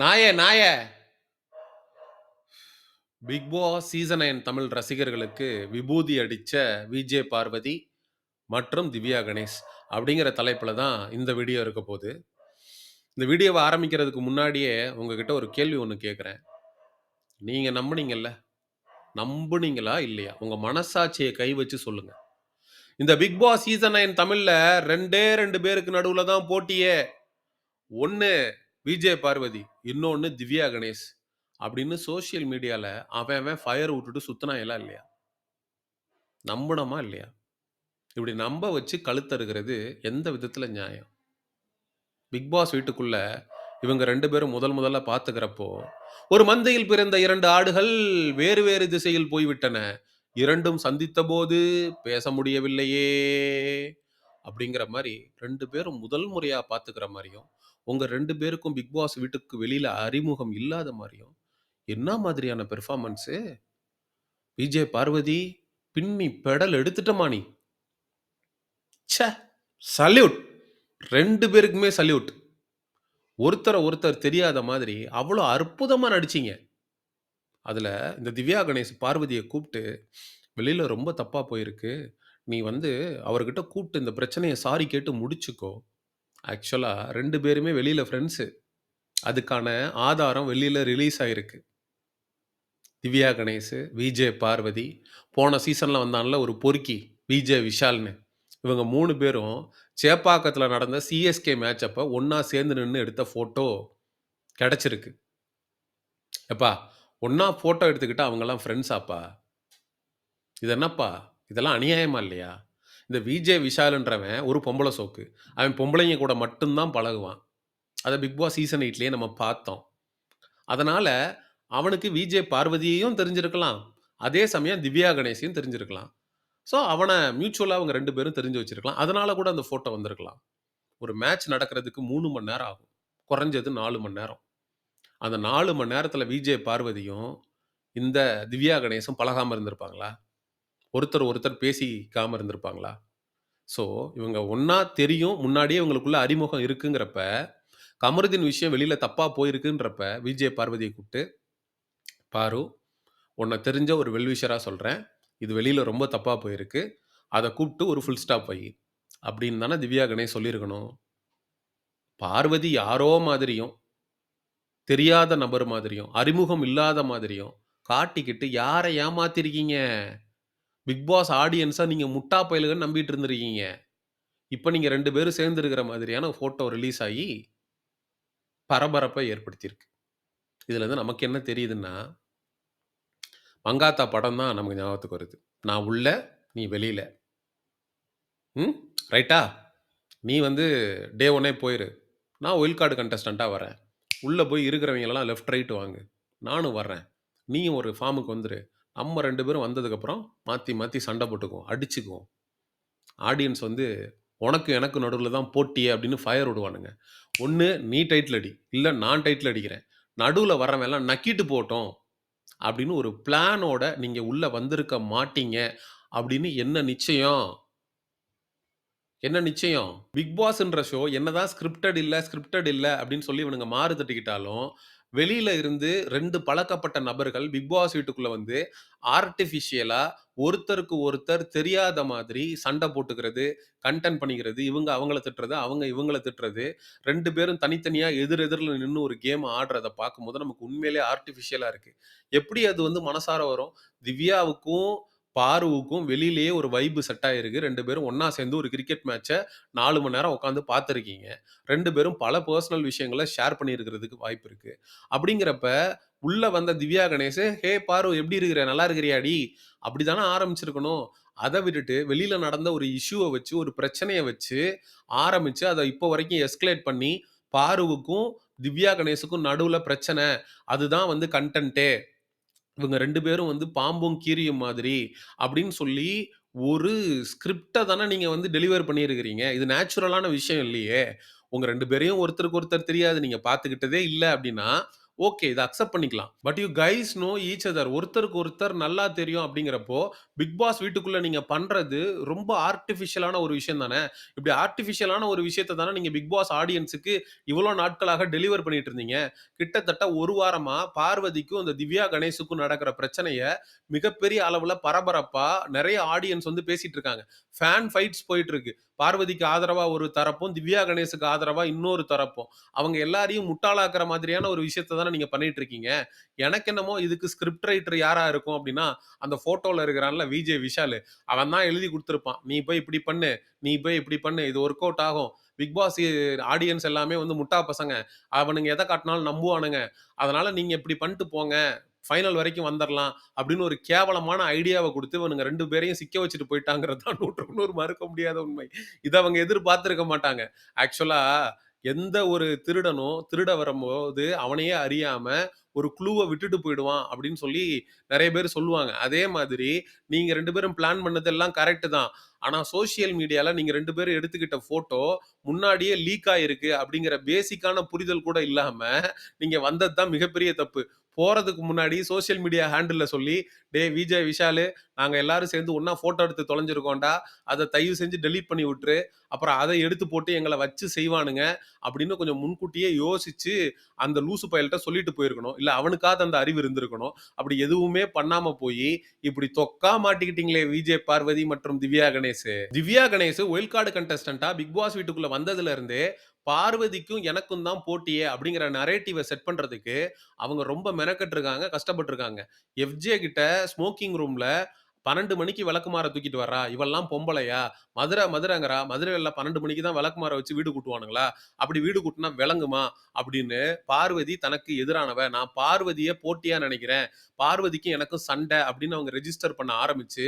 நாயே நாயே. Bigg Boss season nine Tamil ரசிகர்களுக்கு விபூதி அடித்த விஜே பார்வதி மற்றும் திவ்யா கணேஷ் அப்படிங்கிற தலைப்பில் தான் இந்த வீடியோ இருக்க போகுது. இந்த வீடியோவை ஆரம்பிக்கிறதுக்கு முன்னாடியே உங்ககிட்ட ஒரு கேள்வி ஒன்று கேட்குறேன் நீங்கள் நம்புனீங்கல்ல? நம்புனீங்களா இல்லையா? உங்கள் மனசாட்சியை கை வச்சு சொல்லுங்கள் இந்த பிக் பாஸ் சீசன் நைன் தமிழில் ரெண்டே ரெண்டு பேருக்கு நடுவில் தான் போட்டியே. ஒன்று விஜய் பார்வதி இன்னொன்று திவ்யா கணேஷ் அப்படின்னு சோசியல் மீடியாவில் அவன் அவன் ஃபயர் விட்டுட்டு சுத்தினா எல்லாம் இல்லையா? நம்பணுமா இல்லையா? இப்படி நம்ப வச்சு கழுத்தறுகிறது எந்த விதத்தில் நியாயம்? பிக் பாஸ் வீட்டுக்குள்ள இவங்க ரெண்டு பேரும் முதல் முதல்ல பார்த்துக்கிறப்போ ஒரு மந்தையில் பிறந்த இரண்டு ஆடுகள் வேறு வேறு திசையில் போய்விட்டன. இரண்டும் சந்தித்த போது பேச முடியவில்லையே. அப்படிங்கிற மாதிரி ரெண்டு பேரும் முதல் முறையா பார்த்துக்கிற மாதிரியும் உங்க ரெண்டு பேருக்கும் பிக் பாஸ் வீட்டுக்கு வெளியில அறிமுகம் இல்லாத மாதிரியும் என்ன மாதிரியான பெர்ஃபார்மன்ஸு விஜய் பார்வதி பின்னி பெடல் எடுத்துட்டமா நீ? ச்சே சல்யூட் ரெண்டு பேருக்குமே சல்யூட் ஒருத்தரை ஒருத்தர் தெரியாத மாதிரி அவ்வளோ அற்புதமா நடிச்சீங்க. அதுல இந்த திவ்யா கணேஷ் பார்வதியை கூப்பிட்டு வெளியில ரொம்ப தப்பா போயிருக்கு. நீ வந்து அவர்கிட்ட கூப்பிட்டு இந்த பிரச்சனையை சாரி கேட்டு முடிச்சுக்கோ. ஆக்சுவலா ரெண்டு பேருமே வெளியில ஃப்ரெண்ட்ஸு அதுக்கான ஆதாரம் வெளியில ரிலீஸ் ஆயிருக்கு. திவ்யா கணேஷ் விஜே பார்வதி போன சீசனில் வந்தான்ல ஒரு பொறுக்கி விஜே விஷால்னு. இவங்க மூணு பேரும் சேப்பாக்கத்தில் நடந்த சிஎஸ்கே மேட்ச் அப்போ ஒன்றா சேர்ந்து நின்று எடுத்த ஃபோட்டோ கிடச்சிருக்கு. எப்பா ஒன்றா ஃபோட்டோ எடுத்துக்கிட்டு அவங்கெல்லாம் ஃப்ரெண்ட்ஸாப்பா இது என்னப்பா? இதெல்லாம் அநியாயமா இல்லையா? இந்த விஜே விஷாலுன்றவன் ஒரு பொம்பளை சோக்கு. அவன் பொம்பளைங்க கூட மட்டும்தான் பழகுவான். அதை பிக் பாஸ் சீசன் எயிட்லேயே நம்ம பார்த்தோம். அதனால் அவனுக்கு விஜே பார்வதியையும் தெரிஞ்சிருக்கலாம். அதே சமயம் திவ்யா கணேஷையும் தெரிஞ்சிருக்கலாம். ஸோ அவனை மியூச்சுவலாக அவங்க ரெண்டு பேரும் தெரிஞ்சு வச்சிருக்கலாம். அதனால் கூட அந்த ஃபோட்டோ வந்திருக்கலாம். ஒரு மேட்ச் நடக்கிறதுக்கு மூணு மணி நேரம் ஆகும். குறைஞ்சது நாலு மணி நேரம். அந்த நாலு மணி நேரத்தில் விஜே பார்வதியும் இந்த திவ்யா கணேசும் பழகாமல் இருந்திருப்பாங்களா? ஒருத்தர் ஒருத்தர் பேசிக்காமல் இருந்திருப்பாங்களா? ஸோ இவங்க ஒன்றா தெரியும் முன்னாடியே இவங்களுக்குள்ள அறிமுகம் இருக்குங்கிறப்ப கமருதீன் விஷயம் வெளியில் தப்பாக போயிருக்குன்றப்ப விஜய் பார்வதியை கூப்பிட்டு பாரு உன்னை தெரிஞ்ச ஒரு வெல்விஷராக சொல்கிறேன் இது வெளியில் ரொம்ப தப்பாக போயிருக்கு. அதை கூப்பிட்டு ஒரு ஃபுல் ஸ்டாப் வை. அப்படின்னு தானே திவ்யா கணேஷ் சொல்லியிருக்கணும். பார்வதி யாரோ மாதிரியும் தெரியாத நபர் மாதிரியும் அறிமுகம் இல்லாத மாதிரியும் காட்டிக்கிட்டு யாரை ஏமாத்திருக்கீங்க? பிக் பாஸ் ஆடியன்ஸாக நீங்கள் முட்டா பயலுகன்னு நம்பிட்டு இருந்திருக்கீங்க. இப்போ நீங்கள் ரெண்டு பேரும் சேர்ந்து இருக்கிற மாதிரியான ஃபோட்டோ ரிலீஸ் ஆகி பரபரப்பை ஏற்படுத்தியிருக்கு. இதுல இருந்து நமக்கு என்ன தெரியுதுன்னா மங்காத்தா படம் தான் நமக்கு ஞாபகத்துக்கு வருது. நான் உள்ள நீ வெளியில. ம்? ரைட்டா நீ வந்து டே ஒன்னே போயிரு. நான் ஒயில் கார்டு கண்டஸ்டண்ட்டாக வரேன். உள்ளே போய் இருக்கிறவங்களெல்லாம் லெஃப்ட் ரைட்டு வாங்கு. நானும் வர்றேன். நீயும் ஒரு ஃபார்முக்கு வந்துரு. நம்ம ரெண்டு பேரும் வந்ததுக்கப்புறம் மாற்றி மாற்றி சண்டை போட்டுக்குவோம். அடிச்சுக்குவோம். ஆடியன்ஸ் வந்து உனக்கு எனக்கு நடுவில் தான் போட்டியே அப்படின்னு ஃபயர் விடுவானுங்க. ஒன்று நீ டைட்டில் அடி. இல்லை நான் டைட்டில் அடிக்கிறேன். நடுவில் வரவெல்லாம் நக்கிட்டு போட்டோம் அப்படின்னு ஒரு பிளானோட நீங்கள் உள்ளே வந்திருக்க மாட்டீங்க. அப்படின்னு என்ன நிச்சயம்? என்ன நிச்சயம்? பிக் பாஸ்ன்ற ஷோ என்னதான் ஸ்கிரிப்டட் இல்லை ஸ்கிரிப்டட் இல்லை அப்படின்னு சொல்லி இவனுங்க மாறு தட்டிக்கிட்டாலும் வெளியில இருந்து ரெண்டு பழக்கப்பட்ட நபர்கள் பிக் பாஸ் வீட்டுக்குள்ள வந்து ஆர்டிஃபிஷியலா ஒருத்தருக்கு ஒருத்தர் தெரியாத மாதிரி சண்டை போட்டுக்கிறது கண்டென்ட் பண்ணிக்கிறது இவங்க அவங்கள திட்டுறது அவங்க இவங்கள திட்டுறது ரெண்டு பேரும் தனித்தனியா எதிர் எதிரில் நின்று ஒரு கேம் ஆடுறத பார்க்கும்போது நமக்கு உண்மையிலேயே ஆர்டிஃபிஷியலா இருக்கு. எப்படி அது வந்து மனசார வரும்? திவ்யாவுக்கும் பாருவுக்கும் வெளியிலேயே ஒரு வைப்பு செட் ஆயிருக்கு. ரெண்டு பேரும் ஒன்னா சேர்ந்து ஒரு கிரிக்கெட் மேட்சை நாலு மணி நேரம் உட்காந்து பார்த்துருக்கீங்க. ரெண்டு பேரும் பல பர்சனல் விஷயங்களை ஷேர் பண்ணியிருக்கிறதுக்கு வாய்ப்பு இருக்கு. அப்படிங்கிறப்ப உள்ள வந்த திவ்யா கணேஷ் ஹே பாரு எப்படி இருக்கிற? நல்லா இருக்கிறியாடி அப்படிதானே ஆரம்பிச்சிருக்கணும். அதை விட்டுட்டு வெளியில நடந்த ஒரு இஷ்யூவை வச்சு ஒரு பிரச்சனையை வச்சு ஆரம்பிச்சு அதை இப்போ வரைக்கும் எஸ்கலேட் பண்ணி பாருவுக்கும் திவ்யா கணேஷுக்கும் நடுவில் பிரச்சனை. அதுதான் வந்து கண்டென்ட்டே இவங்க ரெண்டு பேரும் வந்து பாம்பும் கீரியும் மாதிரி அப்படின்னு சொல்லி ஒரு ஸ்கிரிப்டை தானே நீங்க வந்து டெலிவர் பண்ணியிருக்கிறீங்க. இது நேச்சுரலான விஷயம் இல்லையே. உங்க ரெண்டு பேரையும் ஒருத்தருக்கு ஒருத்தர் தெரியாது. நீங்க பார்த்துக்கிட்டதே இல்லை அப்படின்னா ஓகே. இதை அக்செப்ட் பண்ணிக்கலாம். But you guys know each other. ஒருத்தருக்கு ஒருத்தர் நல்லா தெரியும் அப்படிங்கிறப்போ, பிக் பாஸ் வீட்டுக்குள்ள நீங்க பண்றது ரொம்ப ஆர்டிஃபிஷியலான ஒரு விஷயம் தானே. இப்படி ஆர்டிஃபிஷியலான ஒரு விஷயத்த தானே நீங்க பிக் பாஸ் ஆடியன்ஸுக்கு இவ்வளோ நாட்களாக டெலிவர் பண்ணிட்டு இருந்தீங்க. கிட்டத்தட்ட ஒரு வாரமா பார்வதிக்கும், இந்த திவ்யா கணேஷுக்கும் நடக்கிற பிரச்சனையை மிகப்பெரிய அளவுல பரபரப்பா நிறைய ஆடியன்ஸ் வந்து பேசிட்டு இருக்காங்க. ஃபேன் ஃபைட்ஸ் போயிட்டு இருக்கு. பார்வதிக்கு ஆதரவா ஒரு தரப்பும், திவ்யா கணேஷுக்கு ஆதரவா இன்னொரு தரப்பும். அவங்க எல்லாரையும் முட்டாளாக்குற மாதிரியான ஒரு விஷயத்த தானே நீங்க பண்ணிட்டு இருக்கீங்க. எனக்கு என்னமோ இதுக்கு ஸ்கிரிப்ட் ரைட்டர் யாரா இருக்கும் அப்படின்னா, அந்த போட்டோல இருக்கிறான்ல விஜே விஷாலு. அவன் தான் எழுதி கொடுத்துருப்பான் "நீ போய் இப்படி பண்ணு, நீ போய் இப்படி பண்ணு. இது ஒர்க் அவுட் ஆகும். பிக் பாஸ் ஆடியன்ஸ் எல்லாமே வந்து முட்டா பசங்க. அவனுங்க எதை காட்டினாலும் நம்புவானுங்க. அதனால நீங்க இப்படி பண்ணிட்டு போங்க. ஃபைனல் வரைக்கும் வந்துடலாம் அப்படின்னு ஒரு கேவலமான ஐடியாவை கொடுத்து இவனுங்க ரெண்டு பேரையும் சிக்க வச்சுட்டு போய்ட்டாங்கிறது தான் 100க்கு 100 மறுக்க முடியாத உண்மை. இதை அவங்க எதிர்பார்த்துருக்க மாட்டாங்க. ஆக்சுவலா எந்த ஒரு திருடனும் திருட வரும்போது அவனையே அறியாம ஒரு குழுவை விட்டுட்டு போயிடுவான் அப்படின்னு சொல்லி நிறைய பேர் சொல்லுவாங்க. அதே மாதிரி நீங்க ரெண்டு பேரும் பிளான் பண்ணது எல்லாம் கரெக்டு தான். ஆனா சோசியல் மீடியால நீங்க ரெண்டு பேரும் எடுத்துக்கிட்ட ஃபோட்டோ முன்னாடியே லீக் ஆயிருக்கு அப்படிங்கிற பேசிக்கான புரிதல் கூட இல்லாம, நீங்க வந்தது தான் மிகப்பெரிய தப்பு. போகிறதுக்கு முன்னாடி சோசியல் மீடியா ஹேண்டில் சொல்லி, டே விஜே, விஷாலு நாங்கள் எல்லாரும் சேர்ந்து ஒன்றா ஃபோட்டோ எடுத்து தொலைஞ்சிருக்கோண்டா அதை தயவு செஞ்சு டெலீட் பண்ணி விட்டுரு. அப்புறம் அதை எடுத்து போட்டு எங்களை வச்சு செய்வானுங்க." அப்படின்னு கொஞ்சம் முன்கூட்டியே யோசிச்சு அந்த லூசு பயல்கிட்ட சொல்லிட்டு போயிருக்கணும். இல்லை அவனுக்காவது அந்த அறிவு இருந்திருக்கணும். அப்படி எதுவுமே பண்ணாம போய் இப்படி தொக்கா மாட்டிக்கிட்டீங்களே விஜே பார்வதி மற்றும் திவ்யா கணேஷு. திவ்யா கணேஷ் ஒயில் கார்டு கண்டஸ்டண்டா பிக் பாஸ் வீட்டுக்குள்ள வந்ததுல இருந்தே, பார்வதிக்கும் எனக்கும் தான் போட்டியே அப்படிங்கிற நரேட்டிவை செட் பண்ணுறதுக்கு அவங்க ரொம்ப மெனக்கெட்டுருக்காங்க, கஷ்டப்பட்டுருக்காங்க. எஃப்ஜே கிட்ட ஸ்மோக்கிங் ரூமில் 12 மணிக்கு விளக்குமாற தூக்கிட்டு வர்றா. இவெல்லாம் பொம்பளையா? மதுரை மதுரைங்கிறா மதுரையில் பன்னெண்டு மணிக்கு தான் விளக்குமாற வச்சு வீடு கூட்டுவானுங்களா? அப்படி வீடு கூட்டினா விளங்குமா? அப்படின்னு பார்வதி தனக்கு எதிரானவ. நான் பார்வதியை போட்டியா நினைக்கிறேன் பார்வதிக்கும் எனக்கும் சண்டை அப்படின்னு அவங்க ரெஜிஸ்டர் பண்ண ஆரம்பிச்சு,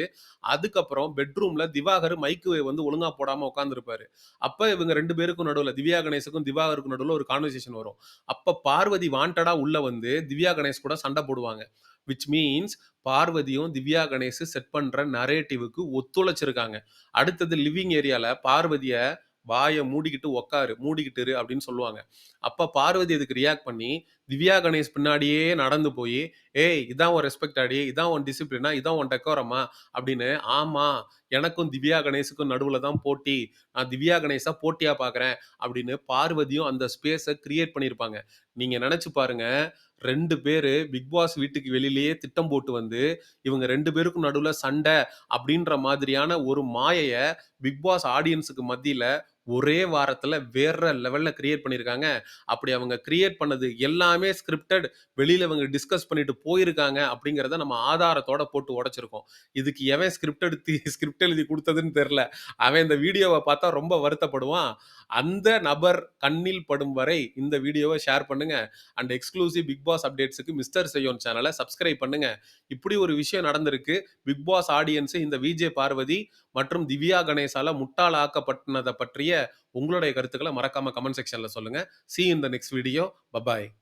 அதுக்கப்புறம் பெட்ரூம்ல திவாகர் மைக்கு வந்து ஒழுங்கா போடாம உட்காந்துருப்பாரு அப்ப இவங்க ரெண்டு பேருக்கும் நடுவில் திவ்யா கணேசுக்கும் திவாகருக்கும் நடுவில் ஒரு கான்வர்சேஷன் வரும். அப்ப பார்வதி வாண்டடா உள்ள வந்து திவ்யா கணேஷ் கூட சண்டை போடுவாங்க. விச் மீன்ஸ் பார்வதியும், திவ்யா கணேஷ் செட் பண்ற நரேட்டிவுக்கு ஒத்துழைச்சிருக்காங்க. அடுத்தது லிவிங் ஏரியால பார்வதிய வாயை மூடிக்கிட்டு உக்காரு மூடிக்கிட்டு இரு" அப்படின்னு சொல்லுவாங்க. அப்ப பார்வதி அதுக்கு ரியாக்ட் பண்ணி, திவ்யா கணேஷ் பின்னாடியே நடந்து போய் "ஏய் இதான் உன் ரெஸ்பெக்ட்டாடி? இதான் உன் டிசிப்ளினா? இதான் உன் டெக்கோரமா?" அப்படின்னு. ஆமா, எனக்கும் திவ்யா கணேஷுக்கும் நடுவில் தான் போட்டி. நான் திவ்யா கணேஷா போட்டியாக பார்க்குறேன் அப்படின்னு பார்வதியும் அந்த ஸ்பேஸை கிரியேட் பண்ணியிருப்பாங்க. நீங்கள் நினச்சி பாருங்க, ரெண்டு பேர் பிக் பாஸ் வீட்டுக்கு வெளியிலேயே திட்டம் போட்டு வந்து, இவங்க ரெண்டு பேருக்கும் நடுவில் சண்டை அப்படின்ற மாதிரியான ஒரு மாயையை பிக் பாஸ் ஆடியன்ஸுக்கு மத்தியில் ஒரே வாரத்தில் வேற லெவலில் கிரியேட் பண்ணியிருக்காங்க. அப்படி அவங்க கிரியேட் பண்ணது எல்லாமே ஸ்கிரிப்டட். வெளியில் இவங்க டிஸ்கஸ் பண்ணிட்டு போயிருக்காங்க அப்படிங்கிறத நம்ம ஆதாரத்தோட போட்டு உடைச்சிருக்கோம். இதுக்கு எவன் ஸ்கிரிப்ட் எடுத்து ஸ்கிரிப்ட் எழுதி கொடுத்ததுன்னு தெரில அவன் இந்த வீடியோவை பார்த்தா ரொம்ப வருத்தப்படுவான். அந்த நபர் கண்ணில் படும் வரை இந்த வீடியோவை ஷேர் பண்ணுங்க. அண்ட் எக்ஸ்க்ளூசிவ் பிக் பாஸ் அப்டேட்ஸுக்கு மிஸ்டர் செய்யோன் சேனலை சப்ஸ்கிரைப் பண்ணுங்க. இப்படி ஒரு விஷயம் நடந்திருக்கு. பிக் பாஸ் ஆடியன்ஸு இந்த விஜே பார்வதி மற்றும் திவ்யா கணேசால முட்டாளாக்கப்பட்டினதை பற்றிய உங்களுடைய கருத்துக்களை மறக்காம கமெண்ட் செக்ஷன்ல சொல்லுங்க. See in the next video. Bye bye.